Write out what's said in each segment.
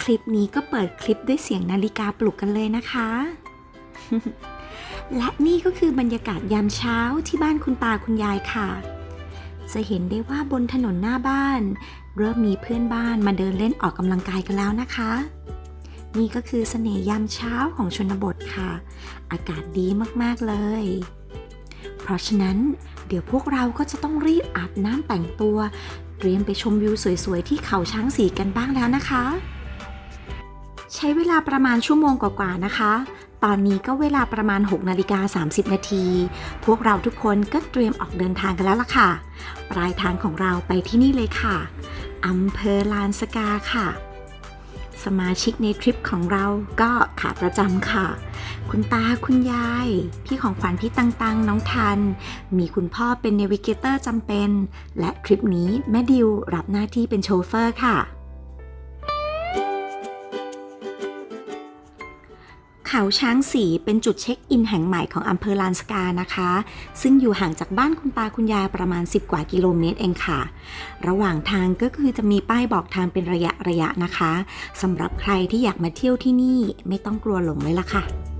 คลิปนี้ก็เปิดคลิปด้วยเสียงนาฬิกาปลุกกันเลยนะคะ และนี่ก็คือบรรยากาศยามเช้าที่บ้านคุณตาคุณยายค่ะ จะเห็นได้ว่าบนถนนหน้าบ้าน เริ่มมีเพื่อนบ้านมาเดินเล่นออกกำลังกายกันแล้วนะคะ นี่ก็คือเสน่ห์ยามเช้าของชนบทค่ะ อากาศดีมากๆเลย เพราะฉะนั้นเดี๋ยวพวกเราก็จะต้องรีบอาบน้ำแต่งตัว เตรียมไปชมวิวสวยๆ ที่เขาช้างสีกันบ้างแล้วนะคะ ใช้เวลาประมาณชั่วโมงกว่าๆนะคะ ตอนนี้ก็เวลาประมาณ6นาฬิกา30 นาที พวกเราทุกคนก็เตรียมออกเดินทางกันแล้วล่ะค่ะ ปลายทางของเราไปที่นี่เลยค่ะอำเภอลานสกาค่ะ สมาชิกในทริปของเราก็ขาประจำค่ะ คุณตาคุณยาย พี่ของขวัญพี่ตังตังน้องทัน มีคุณพ่อเป็นเนวิเกเตอร์จำเป็น และทริปนี้แม่ดิวรับหน้าที่เป็นโชเฟอร์ค่ะ เขาช้างสีเป็นจุดเช็คอินแห่งใหม่ของอำเภอลานสกานะคะ ซึ่งอยู่ห่างจากบ้านคุณตาคุณยายประมาณ 10 กว่ากิโลเมตรเองค่ะ ระหว่างทางก็คือจะมีป้ายบอกทางเป็นระยะระยะนะคะสำหรับใครที่อยากมาเที่ยวที่นี่ไม่ต้องกลัวหลงเลยล่ะค่ะและ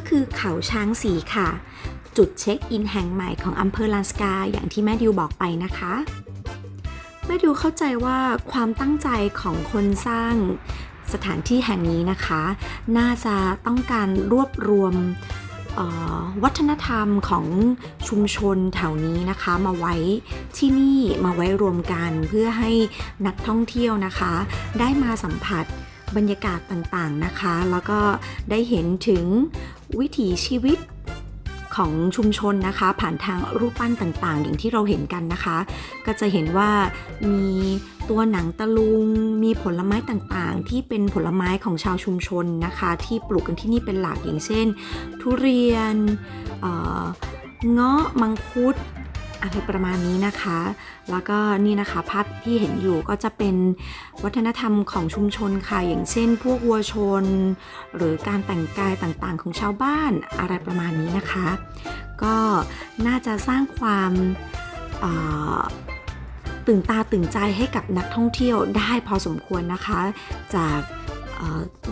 ก็คือเขาช้างสีค่ะ จุดเช็คอินแห่งใหม่ของอำเภอลานสกาอย่างที่แม่ดิวบอกไปนะคะแม่ดิวเข้าใจว่าความตั้งใจของคนสร้างสถานที่แห่งนี้นะคะ น่าจะต้องการรวบรวมวัฒนธรรมของชุมชนแถวนี้นะคะ มาไว้ที่นี่มาไว้รวมกันเพื่อให้นักท่องเที่ยวนะคะ ได้มาสัมผัสบรรยากาศต่างๆนะคะ แล้วก็ได้เห็นถึง วิถีชีวิตของชุมชนนะคะ ผ่านทางรูปปั้นต่างๆ อย่างที่เราเห็นกันนะคะ ก็จะเห็นว่ามีตัวหนังตะลุง มีผลไม้ต่างๆ ที่เป็นผลไม้ของชาวชุมชนนะคะ ที่ปลูกกันที่นี่เป็นหลักอย่างเช่น ทุเรียนเงาะมังคุด อะไรประมาณนี้นะคะ แล้วก็นี่นะคะภาพที่เห็นอยู่ก็จะเป็นวัฒนธรรมของชุมชนค่ะ อย่างเช่น พวกวัวชน หรือการแต่งกายต่างๆ ของชาวบ้านอะไรประมาณนี้นะคะ ก็น่าจะสร้างความตื่นตาตื่นใจให้กับนักท่องเที่ยวได้พอสมควรนะคะ จาก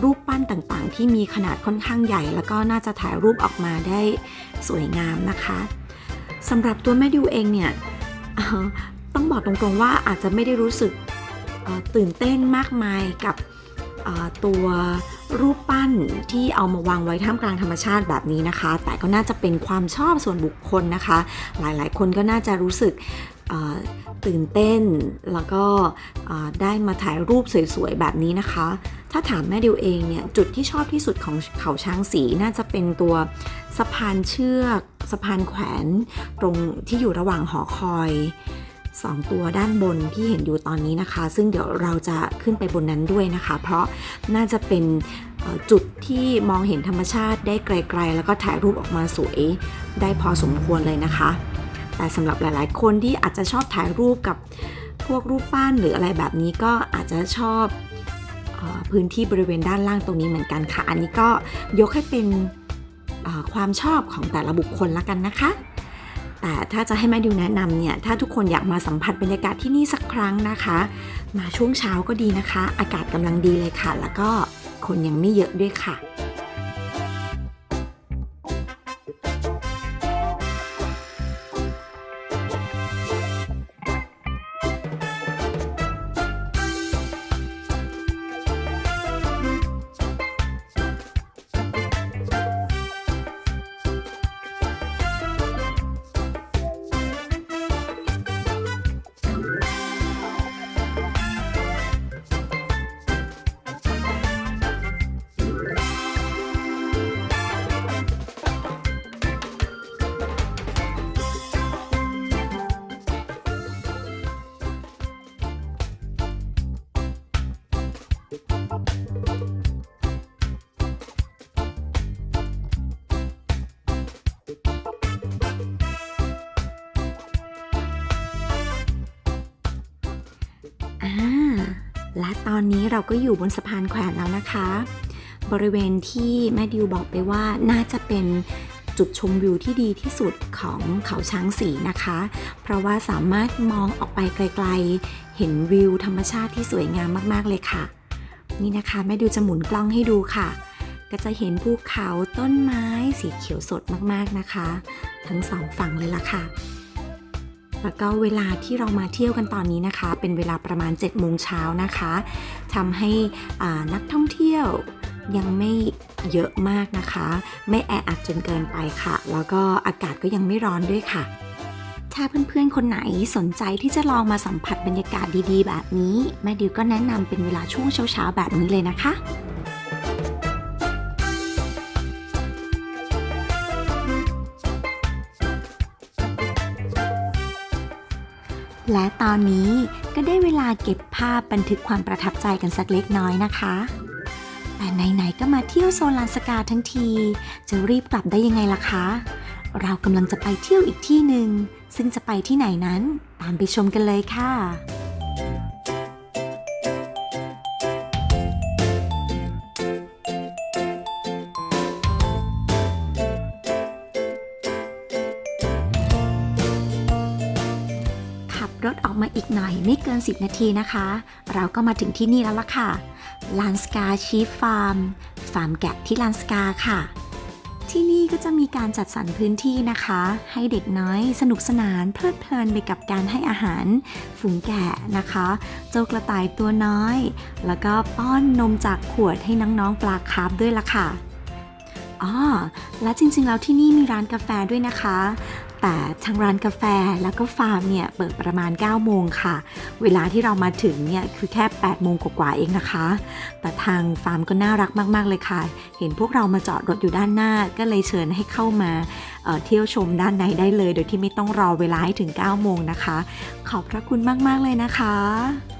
รูปปั้นต่างๆ ที่มีขนาดค่อนข้างใหญ่ แล้วก็น่าจะถ่ายรูปออกมาได้สวยงามนะคะ สำหรับตัวแม่ดิวเองเนี่ยต้องบอกตรงๆว่าอาจจะไม่ได้รู้สึกตื่นเต้นมากมายกับตัวรูปปั้นที่เอามาวางไว้ท่ามกลางธรรมชาติแบบนี้นะคะ แต่ก็น่าจะเป็นความชอบส่วนบุคคลนะคะ หลายๆ คนก็น่าจะรู้สึก ตื่นเต้น แล้วก็ได้มาถ่ายรูปสวยๆ แบบนี้นะคะ ถ้าถามแม่ดิวเองเนี่ย จุดที่ชอบที่สุดของเขาช้างสีน่าจะเป็นตัวสะพานเชือกสะพานแขวนตรงที่อยู่ระหว่างหอคอยสองตัวด้านบนที่เห็นอยู่ตอนนี้นะคะ ซึ่งเดี๋ยวเราจะขึ้นไปบนนั้นด้วยนะคะ เพราะน่าจะเป็นจุดที่มองเห็นธรรมชาติได้ไกล ๆ แล้วก็ถ่ายรูปออกมาสวยได้พอสมควรเลยนะคะ แต่สำหรับหลายๆ คนที่อาจจะชอบถ่ายรูปกับพวกรูปปั้นหรืออะไรแบบนี้ก็อาจจะชอบอพื้นที่บริเวณด้านล่างตรงนี้เหมือนกันค่ะ อันนี้ก็ยกให้เป็นความชอบของแต่ละบุคคลละกันนะคะ แต่ถ้าจะให้แม่ดิวแนะนำเนี่ย ถ้าทุกคนอยากมาสัมผัสบรรยากาศที่นี่สักครั้งนะคะ มาช่วงเช้าก็ดีนะคะ อากาศกำลังดีเลยค่ะ แล้วก็คนยังไม่เยอะด้วยค่ะ และตอนนี้เราก็อยู่บนสะพานแขวนแล้วนะคะ บริเวณที่แม่ดิวบอกไปว่าน่าจะเป็นจุดชมวิวที่ดีที่สุดของเขาช้างสีนะคะ เพราะว่าสามารถมองออกไปไกลๆ เห็นวิวธรรมชาติที่สวยงามมากๆเลยค่ะ นี่นะคะแม่ดิวจะหมุนกล้องให้ดูค่ะ ก็จะเห็นภูเขาต้นไม้สีเขียวสดมากๆนะคะ ทั้งสองฝั่งเลยล่ะค่ะ แล้วก็เวลาที่เรามาเที่ยวกันตอนนี้นะคะ เป็นเวลาประมาณ7โมงเช้านะคะทำให้นักท่องเที่ยวยังไม่เยอะมากนะคะ ไม่แออัดจนเกินไปค่ะ แล้วก็อากาศก็ยังไม่ร้อนด้วยค่ะ ถ้าเพื่อนๆ คนไหนสนใจที่จะลองมาสัมผัสบรรยากาศดีๆ แบบนี้ แม่ดิวก็แนะนำเป็นเวลาช่วงเช้าๆ แบบนี้เลยนะคะ และตอนนี้ก็ได้เวลาเก็บภาพบันทึกความประทับใจกันสักเล็กน้อยนะคะ แต่ไหนๆก็มาเที่ยวโซนลานสกาทั้งที จะรีบกลับได้ยังไงล่ะคะ เรากำลังจะไปเที่ยวอีกที่หนึ่ง ซึ่งจะไปที่ไหนนั้น ตามไปชมกันเลยค่ะ มาอีกหน่อยไม่เกิน 10 นาทีนะคะ เราก็มาถึงที่นี่แล้วล่ะค่ะลานสกาชีฟฟาร์ม ฟาร์มแกะที่ลานสกาค่ะ ที่นี่ก็จะมีการจัดสรรพื้นที่นะคะ ให้เด็กน้อยสนุกสนานเพลิดเพลินไปกับการให้อาหารฝูงแกะนะคะ เจ้ากระต่ายตัวน้อย แล้วก็ป้อนนมจากขวดให้น้องๆปลาคาร์ฟด้วยล่ะค่ะอ๋อและจริงๆแล้วที่นี่มีร้านกาแฟด้วยนะคะ แต่ทางร้านกาแฟแล้วก็ฟาร์มเนี่ยเปิดประมาณ 9 โมงค่ะ เวลาที่เรามาถึงเนี่ยคือแค่ 8 โมงกว่าๆเองนะคะ แต่ทางฟาร์มก็น่ารักมาก ๆ เลยค่ะ เห็นพวกเรามาจอดรถอยู่ด้านหน้า ก็เลยเชิญให้เข้ามาเเที่ยวชมด้านในได้เลย โดยที่ไม่ต้องรอเวลาให้ถึง 9 โมงนะคะ ขอบพระคุณมาก ๆ เลยนะคะ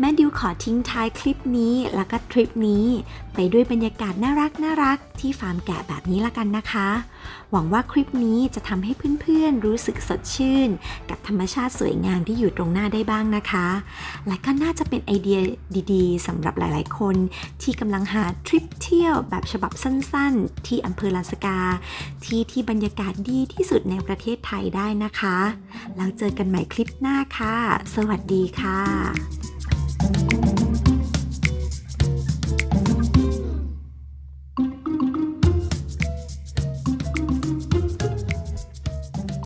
แม่ดิวขอทิ้งท้ายคลิปนี้แล้วก็ทริปนี้ ไปด้วยบรรยากาศน่ารักน่ารักที่ฟาร์มแกะแบบนี้ละกันนะคะ หวังว่าคลิปนี้จะทำให้เพื่อนๆ รู้สึกสดชื่น กับธรรมชาติสวยงามที่อยู่ตรงหน้าได้บ้างนะคะ และก็น่าจะเป็นไอเดียดีๆสำหรับหลายๆ คน ที่กำลังหาทริปเที่ยวแบบฉบับสั้นๆ ที่อำเภอลานสกา ที่ที่บรรยากาศดีที่สุดในประเทศไทยได้นะคะแล้วเจอกันใหม่คลิปหน้าค่ะ สวัสดีค่ะค่ะ